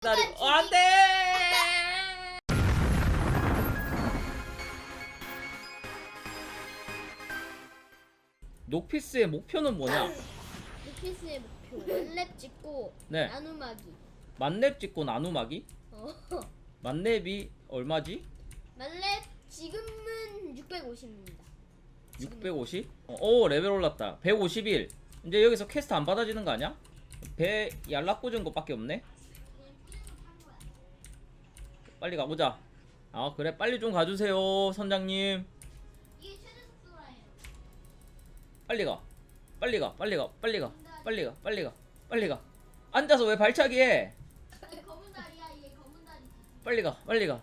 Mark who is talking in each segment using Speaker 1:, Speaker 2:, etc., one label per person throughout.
Speaker 1: 기다리고 어, 안 돼 녹피스의 목표는 뭐냐
Speaker 2: 루피스의 목표 랩 찍고
Speaker 1: 네.
Speaker 2: 나눔하기
Speaker 1: 만렙 찍고 나눔하기
Speaker 2: 어.
Speaker 1: 만렙이 얼마지?
Speaker 2: 만렙 지금은 650입니다
Speaker 1: 650? 어, 오 레벨 올랐다 151 이제 여기서 퀘스트 안 받아지는 거 아니야? 배 얄락 꽂은 것밖에 없네 빨리 가보자. 아 그래? 빨리 좀 가주세요 선장님. 빨리 가. 빨리 가 빨리 가 빨리 가 빨리 가 빨리 가 빨리 가. 앉아서 왜 발차기 해? 빨리 가 빨리 가.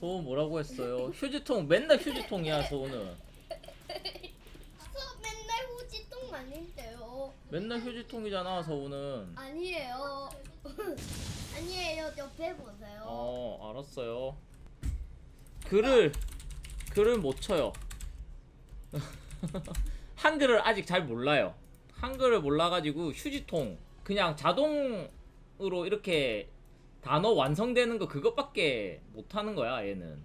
Speaker 1: 소은 뭐라고 했어요? 휴지통 맨날 휴지통이야 소은은
Speaker 2: 저 맨날 후지똥 아닌데요.
Speaker 1: 맨날 휴지통이잖아 서우는
Speaker 2: 아니에요 아니에요. 옆에 보세요.
Speaker 1: 어 알았어요. 글을 글을 못 쳐요. 한글을 아직 잘 몰라요. 한글을 몰라가지고 휴지통 그냥 자동으로 이렇게 단어 완성되는 거 그것밖에 못하는 거야 얘는.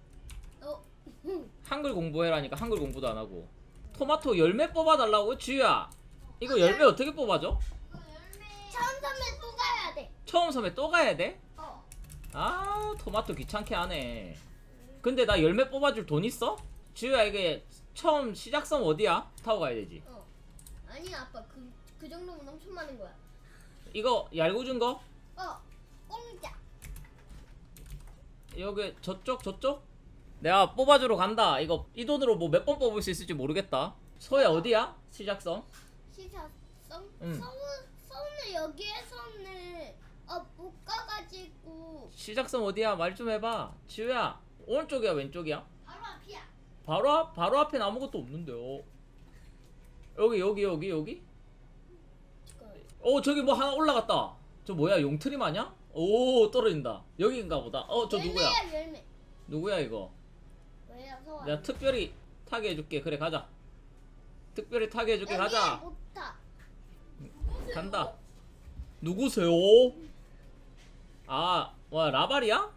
Speaker 2: 어,
Speaker 1: 한글 공부해라니까 한글 공부도 안 하고. 토마토 열매 뽑아달라고 지우야. 이거 열매 어떻게 뽑아줘?
Speaker 2: 처음 사면
Speaker 1: 처음 섬에 또 가야 돼?
Speaker 2: 어.
Speaker 1: 아 토마토 귀찮게 하네 근데 나 열매 뽑아줄 돈 있어? 지우야 이게 처음 시작섬 어디야? 타고 가야 되지
Speaker 2: 어. 아니 아빠 그, 그 정도면 엄청 많은 거야
Speaker 1: 이거 얄궂은 거?
Speaker 2: 어 공짜
Speaker 1: 여기 저쪽 저쪽? 내가 뽑아주러 간다 이거 이 돈으로 뭐 몇 번 뽑을 수 있을지 모르겠다 소야 어디야? 시작섬?
Speaker 2: 시사성
Speaker 1: 응.
Speaker 2: 서울 서울은 여기에서는 어못 가가지고.
Speaker 1: 시작섬 어디야? 말 좀 해봐. 지우야 오른쪽이야 왼쪽이야?
Speaker 2: 바로 앞이야.
Speaker 1: 바로 앞? 바로 앞엔 아무것도 없는데요. 여기 여기 여기 여기? 어 저기 뭐 하나 올라갔다. 저 뭐야 용트림 아냐? 오 떨어진다. 여기인가 보다. 어 저 누구야?
Speaker 2: 열매야 열매.
Speaker 1: 누구야 이거?
Speaker 2: 왜요?
Speaker 1: 내가 특별히 타게 해줄게. 그래 가자. 특별히 타게 해줄게. 가자.
Speaker 2: 못 타.
Speaker 1: 간다. 누구세요? 아 와 라발이야?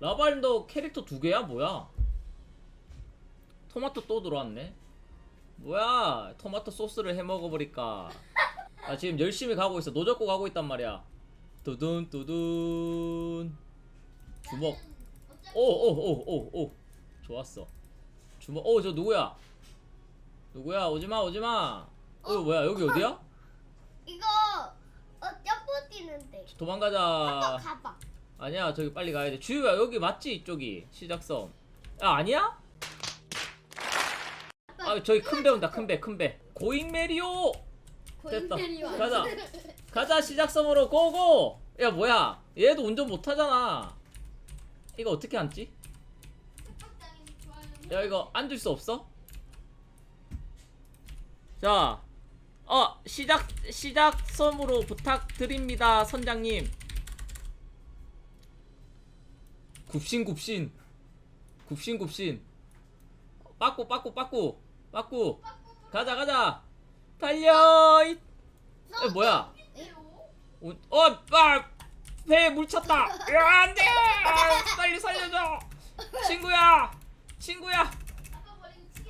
Speaker 1: 라발도 캐릭터 두 개야? 뭐야? 토마토 또 들어왔네. 뭐야 토마토 소스를 해 먹어버릴까. 나 지금 열심히 가고 있어. 노젓고 가고 있단 말이야. 두둔 두둔. 주먹. 오 오 오 오 오. 좋았어. 주먹. 오 저 누구야? 누구야? 오지마 오지마. 어 뭐야 여기 어디야?
Speaker 2: 이거 어 점프 뛰는데.
Speaker 1: 도망가자.
Speaker 2: 한번 가봐.
Speaker 1: 아니야 저기 빨리 가야 돼. 주유야 여기 맞지 이쪽이? 시작섬 야 아니야? 아 저기 큰 배 온다 큰 배 큰 배. 고잉 메리오! 됐다. 가자. 가자 시작섬으로 고고! 야 뭐야? 얘도 운전 못하잖아. 이거 어떻게 앉지? 야 이거 앉을 수 없어? 자, 어 시작 시작 섬으로 부탁드립니다 선장님. 굽신 굽신 굽신 굽신 빠꾸 빠꾸 빠꾸 빠꾸 가자 가자 달려 이 에, 뭐야 오- 어, 아, 배에 물 찼다. 야, 안 돼! 아, 빨리 살려줘! 친구야! 친구야!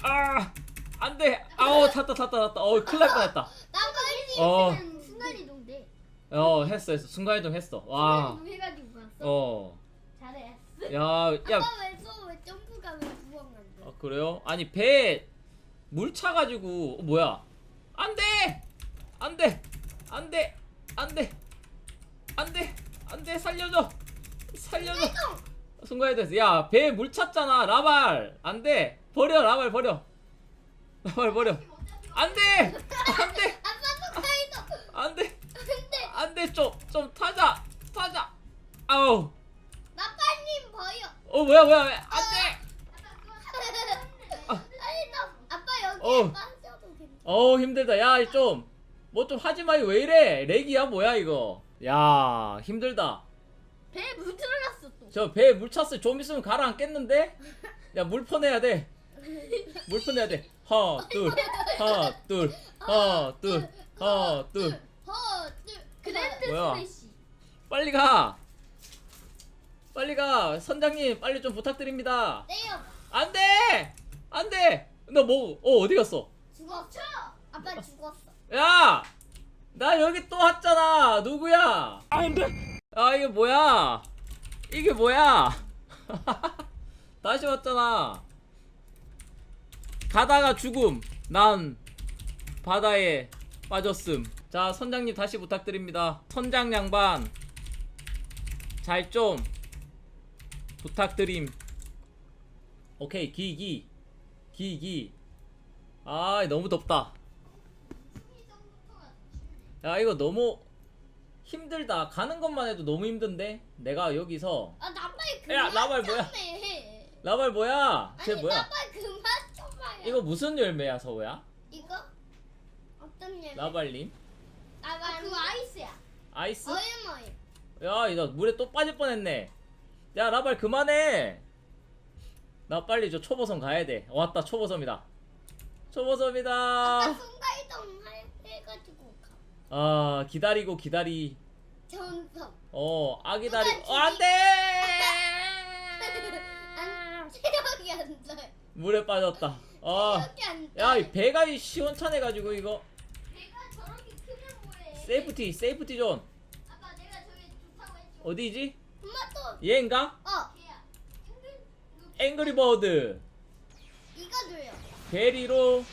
Speaker 1: 아, 안 돼! 아우, 탔다, 탔다, 탔다. 어, 큰일 날 뻔했다.
Speaker 2: 나까지
Speaker 1: 어.
Speaker 2: 있으면 순간 이동 돼
Speaker 1: 어, 했어, 했어. 순간이동 했어. 와,
Speaker 2: 해가지고 갔어
Speaker 1: 어. 야,
Speaker 2: 아빠 왜서왜 점프가 왜 부엉 안 돼?
Speaker 1: 아, 그래요? 아니, 배에 물 차가지고, 어, 뭐야? 안 돼! 안 돼! 안 돼! 안 돼! 안 돼! 안 돼! 살려줘! 살려줘! 순간이동 야, 배에 물 찼잖아. 라발. 안 돼. 버려. 라발 버려. 라발 버려. 안 돼. 안 돼.
Speaker 2: 아빠 속도이동
Speaker 1: 안 돼.
Speaker 2: 근데
Speaker 1: 안 돼. 좀좀 타자. 타자. 아우.
Speaker 2: 나빠님 보여
Speaker 1: 어, 뭐야 뭐야. 왜? 안 돼.
Speaker 2: 아니 나 아빠 여기
Speaker 1: 어.
Speaker 2: 에 빠져도 괜찮아
Speaker 1: 어, 힘들다. 야, 좀 뭐 좀 하지 마요. 왜 이래? 렉이야 뭐야 이거? 야, 힘들다.
Speaker 2: 배에 물 들어갔어 또
Speaker 1: 저 배에 물 찼어. 좀 있으면 가라앉겠는데? 야, 물 퍼내야 돼. 물 퍼내야 돼. 하나, 둘. 하나, 둘. 하나, 둘. 하나, 둘.
Speaker 2: 허, 둘, 그랜드
Speaker 1: 뭐야?
Speaker 2: 스매시.
Speaker 1: 빨리 가 빨리 가 선장님 빨리 좀 부탁드립니다
Speaker 2: 떼요.
Speaker 1: 안돼 안 돼 너 뭐 어 어디 갔어
Speaker 2: 죽었어. 아빠 죽었어.
Speaker 1: 야! 나 여기 또 왔잖아. 누구야? 안 돼. 아, 이게 뭐야? 이게 뭐야? 다시 왔잖아. 가다가 죽음. 난 바다에 빠졌음. 자, 선장님 다시 부탁드립니다. 선장 양반. 잘 좀 부탁드림. 오케이, 기, 기. 기, 기. 아, 너무 덥다. 야 이거 너무 힘들다 가는 것만 해도 너무 힘든데 내가 여기서
Speaker 2: 아 나빨
Speaker 1: 야,
Speaker 2: 그만
Speaker 1: 나발 뭐야?
Speaker 2: 좀 해.
Speaker 1: 라발 뭐야 쟤
Speaker 2: 아니
Speaker 1: 뭐야
Speaker 2: 해요.
Speaker 1: 이거 무슨 열매야 서우야
Speaker 2: 이거 어떤 열?
Speaker 1: 라발님
Speaker 2: 나발 그거 아이스야.
Speaker 1: 아이스
Speaker 2: 얼마요?
Speaker 1: 야 이거 물에 또 빠질 뻔했네 야 라발 그만해 나 빨리 저 초보섬 가야 돼 왔다 초보섬이다
Speaker 2: 아까
Speaker 1: 초보섬이다
Speaker 2: 순간이동 할- 해가지고 가.
Speaker 1: 아 기다리고 기다리
Speaker 2: 전섬.
Speaker 1: 어 아 기다리
Speaker 2: 누가
Speaker 1: 어 안 돼
Speaker 2: 안 체력이 안 돼.
Speaker 1: 물에 빠졌다 아
Speaker 2: 안.
Speaker 1: 야, 이 배가 이 시원찮아가지고 이거
Speaker 2: 내가 저렇게 크면 뭐해?
Speaker 1: 세이프티, 세이프티 존
Speaker 2: 아빠 내가 저기 좋다고 했지.
Speaker 1: 어디지?
Speaker 2: 엄마 또.
Speaker 1: 얘인가?
Speaker 2: 어. 걔야. 앵글-
Speaker 1: 앵그리 버드
Speaker 2: 이거 줘요.
Speaker 1: 베리로
Speaker 2: 어.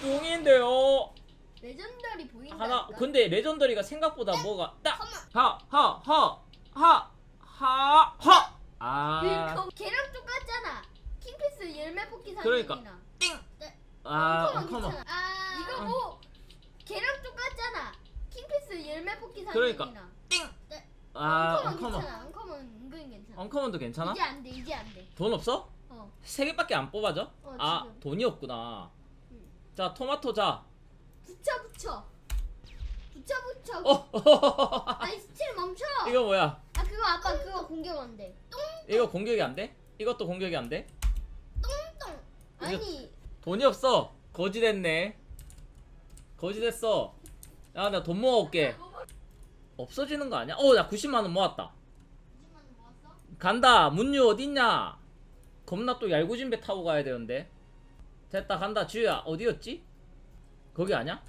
Speaker 1: 뚱인데요.
Speaker 2: 레전더리 보인다.
Speaker 1: 하나, 근데 레전더리가 생각보다 뭐가 딱. 하, 하, 하, 하, 하, 하. 아,
Speaker 2: 그 걔랑 똑같잖아. 킹피스 열매 뽑기
Speaker 1: 그러니까. 띵.
Speaker 2: 네.
Speaker 1: 아,
Speaker 2: 엉커먼
Speaker 1: 엉커먼.
Speaker 2: 괜찮아. 아, 이거 뭐 걔랑 똑같잖아. 킹피스 열매 뽑기
Speaker 1: 그러니까. 띵.
Speaker 2: 네.
Speaker 1: 아,
Speaker 2: 엉커먼
Speaker 1: 엉커먼.
Speaker 2: 괜찮아. 엉커먼 은근 괜찮아.
Speaker 1: 엉커먼도 괜찮아?
Speaker 2: 이제 안 돼. 이제 안 돼.
Speaker 1: 돈 없어?
Speaker 2: 어.
Speaker 1: 세 개밖에 안 뽑아져?
Speaker 2: 어,
Speaker 1: 아,
Speaker 2: 지금.
Speaker 1: 돈이 없구나.
Speaker 2: 응.
Speaker 1: 자, 토마토 자.
Speaker 2: 붙여 붙여. 붙여 붙여.
Speaker 1: 어,
Speaker 2: 아니 스틸 멈춰.
Speaker 1: 이거 뭐야?
Speaker 2: 아 그거 아빠 그거 공격 안 돼.
Speaker 1: 이거 공격이 안 돼? 이것도 공격이 안 돼?
Speaker 2: 똥똥. 아니
Speaker 1: 돈이 없어. 거지 됐네. 거지 됐어. 야, 나 돈 모아올게. 없어지는 거 아니야? 어, 나 90만 원 모았다.
Speaker 2: 20만 원 모았어?
Speaker 1: 간다. 문유 어딨냐? 겁나 또 얄궂은 배 타고 가야 되는데. 됐다, 간다. 지우야, 어디였지? 거기 아니야?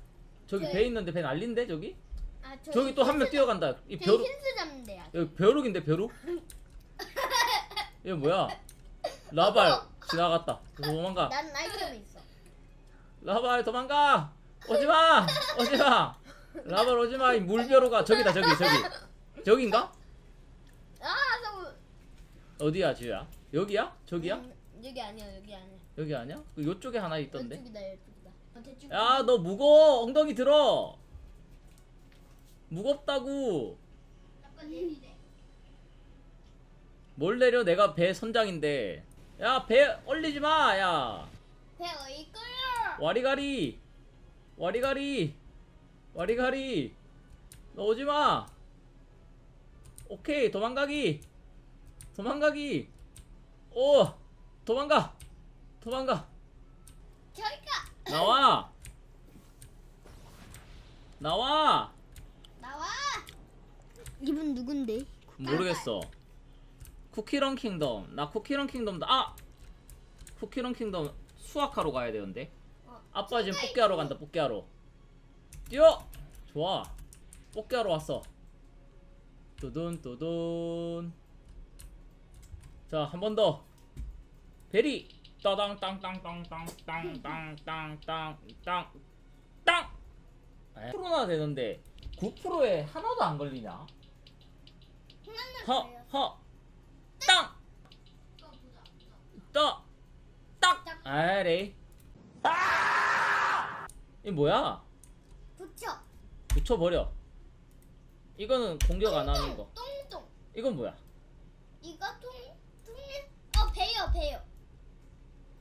Speaker 1: 저기
Speaker 2: 네.
Speaker 1: 배 있는데 배 날린데 저기?
Speaker 2: 아
Speaker 1: 저기 또 한 명 뛰어간다.
Speaker 2: 이저
Speaker 1: 벼룩
Speaker 2: 힌스 잡는 데야.
Speaker 1: 여기 벼룩인데 벼룩? 이거 뭐야? 라발 지나갔다. 도망가.
Speaker 2: 난 아이템이 있어.
Speaker 1: 라발 도망가 오지마 오지마 라발 오지마 이 물벼루가 저기다 저기 저기 저긴가
Speaker 2: 아 저거.
Speaker 1: 어디야 지우야 여기야 저기야
Speaker 2: 음, 여기 아니야 여기 아니야.
Speaker 1: 여기 아니야 그 요쪽에 하나 있던데
Speaker 2: 이쪽이다 이쪽이다. 어, 대충.
Speaker 1: 야 너 무거워 엉덩이 들어 무겁다고
Speaker 2: 아빠 내리래.
Speaker 1: 뭘 내려 내가 배 선장인데 야 배 얼리지 마 야.
Speaker 2: 배 어이 끌려.
Speaker 1: 와리가리. 와리가리. 와리가리. 너 오지 마. 오케이 도망가기. 도망가기. 오 도망가. 도망가.
Speaker 2: 저기 가.
Speaker 1: 나와. 나와.
Speaker 2: 나와. 이분 누군데?
Speaker 1: 모르겠어 쿠키런 킹덤. 나 쿠키런 킹덤다 아! 쿠키런 킹덤 수학하러 가야 되는데.
Speaker 2: 어,
Speaker 1: 아빠 지금 뽑기하러 간다 뽑기하러. 뛰어! 좋아. 뽑기하러 왔어. 두둔 두둔. 자 한 번 더. 베리. 따당 땅땅땅땅땅땅땅땅땅땅. 9%나 되는데 9%에 하나도 안 걸리냐? 허허 땅 떠, 딱, 아래. 이 뭐야?
Speaker 2: 붙여.
Speaker 1: 붙여버려. 이거는 공격 안 하는 거.
Speaker 2: 똥똥.
Speaker 1: 이건 뭐야?
Speaker 2: 이거 통 통에 어 배요 배요.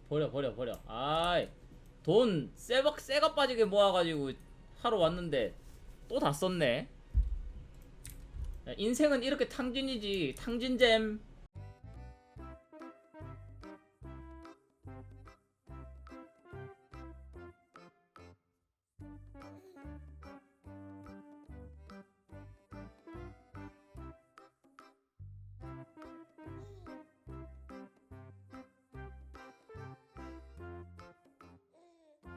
Speaker 1: 버려, 버려, 버려. 아이, 돈 새박 새가 빠지게 모아가지고 하러 왔는데 또 다 썼네. 야, 인생은 이렇게 탕진이지. 탕진잼.